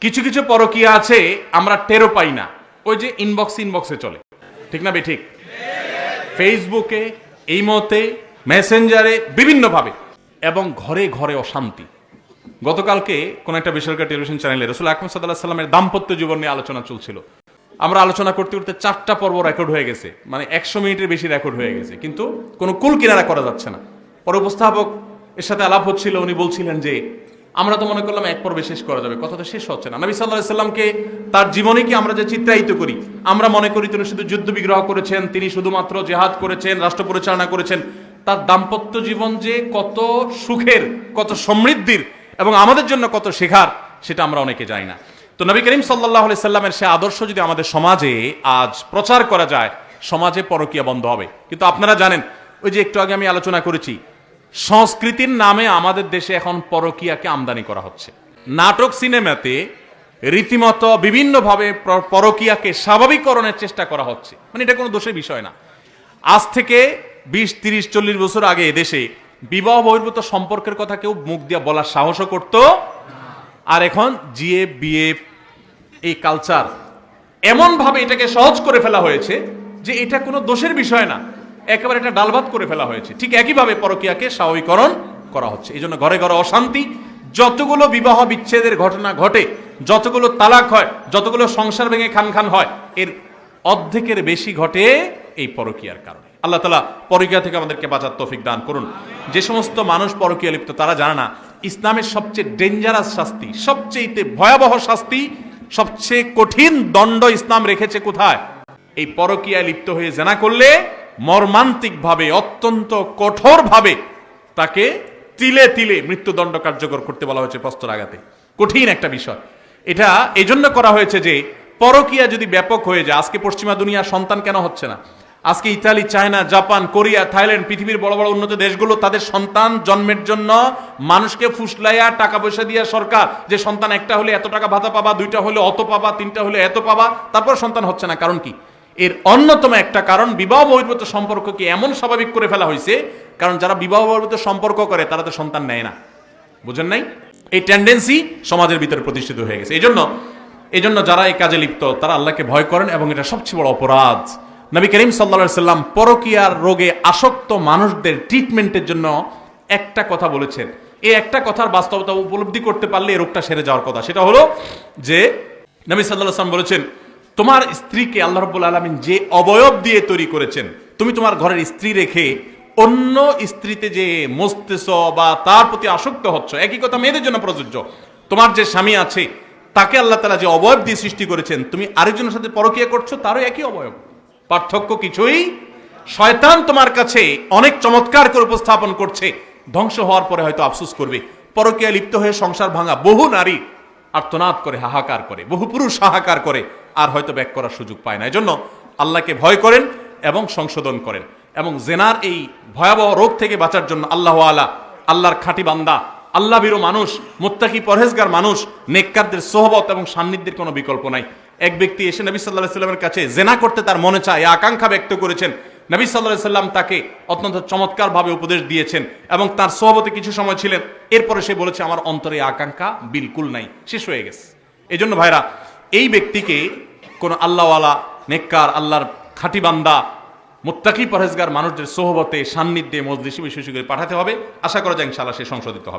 কিছু কিছু পরকীয়া আছে, আমরা টেরো পাই না। ওই যে ইনবক্স ইনবক্সে চলে। ঠিক না বে ঠিক। ফেসবুকে এই মতে মেসেঞ্জারে বিভিন্নভাবে। এবং ঘরে ঘরে অশান্তি। গতকালকে কোন একটা বেসরকারি টেলিভিশন চ্যানেলে রসুল আকরম সাল্লাহ সাল্লামের দাম্পত্য জীবন নিয়ে আলোচনা চলছিল। আমরা আলোচনা করতে করতে চারটা পর্ব রেকর্ড হয়ে গেছে। মানে একশো মিনিটের বেশি রেকর্ড হয়ে গেছে। কিন্তু কোনো কুল কিনারা করা যাচ্ছে না। পরে উপস্থাপক এর সাথে আলাপ হচ্ছিল, উনি বলছিলেন যে আমরা তো মনে করলাম এক পর্বে শেষ করা যাবে, কথা তো শেষ হচ্ছে না। নবী সাল্লাহ সাল্লামকে তার জীবনে কি আমরা যে চিত্রায়িত করি, আমরা মনে করি তিনি শুধু যুদ্ধ বিগ্রহ করেছেন, তিনি শুধুমাত্র জেহাদ করেছেন, রাষ্ট্র পরিচালনা করেছেন। তার দাম্পত্য জীবন যে কত সুখের, কত সমৃদ্ধির এবং আমাদের জন্য কত শেখার, সেটা আমরা অনেকে জানি না। তো নবী করিম সাল্লাহ সাল্লামের সে আদর্শ যদি আমাদের সমাজে আজ প্রচার করা যায়, সমাজে পরকীয়া বন্ধ হবে। কিন্তু আপনারা জানেন, ওই যে একটু আগে আমি আলোচনা করেছি সংস্কৃতির নামে আমাদের দেশে এখন পরকীয়াকে আমদানি করা হচ্ছে। নাটক, সিনেমাতে রীতিমতো বিভিন্নভাবে প্র- পরকীয়াকে স্বাভাবিককরণের চেষ্টা করা হচ্ছে। মানে এটা কোনো দোষের বিষয় না। আজ থেকে বিশ, তিরিশ, চল্লিশ বছর আগে এদেশে বিবাহ বহির্ভূত সম্পর্কের কথা কেউ মুখ দিয়ে বলার সাহসও করত। আর এখন জিএ, বিএ, এই কালচার এমন ভাবে এটাকে সহজ করে ফেলা হয়েছে যে এটা কোনো দোষের বিষয় না। একেবারে এটা ডালভাত করে ফেলা হয়েছে। ঠিক একইভাবে পরকীয়াকে স্বাভাবিকরণ করা হচ্ছে। এই জন্য ঘরে ঘরে অশান্তি, যতগুলো বিবাহ বিচ্ছেদের ঘটনা ঘটে, যতগুলো তালাক হয়, যতগুলো সংসার ভেঙে খান খান হয়, এর অর্ধেকের বেশি ঘটে এই পরকীয়ার কারণে। আল্লাহ তালা পরকীয়া থেকে আমাদেরকে বাঁচার তফিক দান করুন। যে সমস্ত মানুষ পরকীয়া লিপ্ত, তারা জানে না, ইসলামের সবচেয়ে ডেঞ্জারাস শাস্তি সবচেয়ে ভয়াবহ শাস্তি, সবচেয়ে কঠিন দণ্ড ইসলাম রেখেছে কোথায়? এই পরকীয়ায় লিপ্ত হয়ে জেনা করলে মর্মান্তিকভাবে, অত্যন্ত কঠোরভাবে তাকে তিলে তিলে মৃত্যুদণ্ড কার্যকর করতে বলা হয়েছে প্রস্তর আঘাতে। কঠিন একটা বিষয়। এটা এজন্য করা হয়েছে যে, পরকীয়া যদি ব্যাপক হয়ে যায়, আজকে পশ্চিমা দুনিয়ার সন্তান কেন হচ্ছে না? আজকে Italy, China, Japan, Korea, Thailand পৃথিবীর বড় বড় উন্নত দেশগুলো তাদের সন্তান জন্মের জন্য মানুষকে ফুসলাইয়া টাকা পয়সা দিয়ে সরকার, যে সন্তান একটা হলে এত টাকা ভাতা পাবা, দুইটা হলে অত পাবা, তিনটা হলে এত পাবা, তারপর সন্তান হচ্ছে না। কারণ কি? এর অন্যতম একটা কারণ, বিবাহ বহির্ভূত সম্পর্ককে এমন স্বাভাবিক করে ফেলা হয়েছে, কারণ যারা বিবাহ বহির্ভূত সম্পর্ক করে, তারা তো সন্তান নেয় না। বুঝেন নাই? এই টেন্ডেন্সি সমাজের ভিতরে প্রতিষ্ঠিত হয়ে গেছে। এই জন্য এই জন্য যারা এই কাজে লিপ্ত, তারা আল্লাহকে ভয় করেন এবং এটা সবচেয়ে বড় অপরাধ। নবী করিম সাল্লা সাল্লাম পরকিয়ার রোগে আসক্ত মানুষদের ট্রিটমেন্টের জন্য একটা কথা বলেছেন। এই একটা কথার বাস্তবতা উপলব্ধি করতে পারলে এই রোগটা সেরে যাওয়ার কথা। সেটা হলো যে, নবী সাল্লাহ সাল্লাম বলেছেন তোমার স্ত্রীকে আল্লাহ রব্বুল আলমিন যে অবয়ব দিয়ে তৈরি করেছেন, তুমি তোমার ঘরের স্ত্রী রেখে অন্য স্ত্রীতে যে মস্তেছ বা তার প্রতি আসক্ত হচ্ছ, একই কথা মেয়েদের জন্য প্রযোজ্য। তোমার যে স্বামী আছে, তাকে আল্লাহ তালা যে অবয়ব দিয়ে সৃষ্টি করেছেন, তুমি আরেকজনের সাথে পরকিয়া করছ, তারও একই অবয়ব। পার্থক্য কিছুই? শয়তান তোমার কাছে অনেক চমৎকার করে উপস্থাপন করছে, ধ্বংস হওয়ার পরে হয়তো আফসোস করবে। পরকিয়া লিপ্ত হয়ে সংসার ভাঙা বহু নারী আর্তনাদ করে, হাহাকার করে, বহু পুরুষ হাহাকার করে। আর হয়তো ব্যাক করার সুযোগ পায় না। এজন্য আল্লাহকে ভয় করেন এবং সংশোধন করেন। এবং জেনার এই ভয়াবহ রোগ থেকে বাঁচার জন্য আল্লাহ আলা আল্লাহর খাঁটি বান্দা, আল্লাহ বিরো মানুষ, মুত্তাকি পরহেজগার মানুষ, নেককারদের সোহবত এবং সান্নিধ্যের কোনো বিকল্প নাই। এক ব্যক্তি এসে নবী সাল্লাহ সাল্লামের কাছে জেনা করতে তার মনে চায় আকাঙ্ক্ষা ব্যক্ত করেছেন। নবী সাল্লাহ সাল্লাম তাকে অত্যন্ত চমৎকার ভাবে উপদেশ দিয়েছেন এবং তার সোহবতে কিছু সময় ছিলেন। এরপরে সে বলেছে, আমার অন্তরে আকাঙ্ক্ষা বিলকুল নাই, শেষ হয়ে গেছে। এই জন্য ভাইরা এই ব্যক্তিকে কোনো আল্লাহওয়ালা, নেককার, আল্লাহর খাঁটি বান্দা, মোত্তাকি পরহেজগার মানুষদের সোহবতে, সান্নিধ্যে, মজলিসে বিশেষ করে পাঠাতে হবে। আশা করা যায় ইনশাআল্লাহ সে সংশোধিত হবে।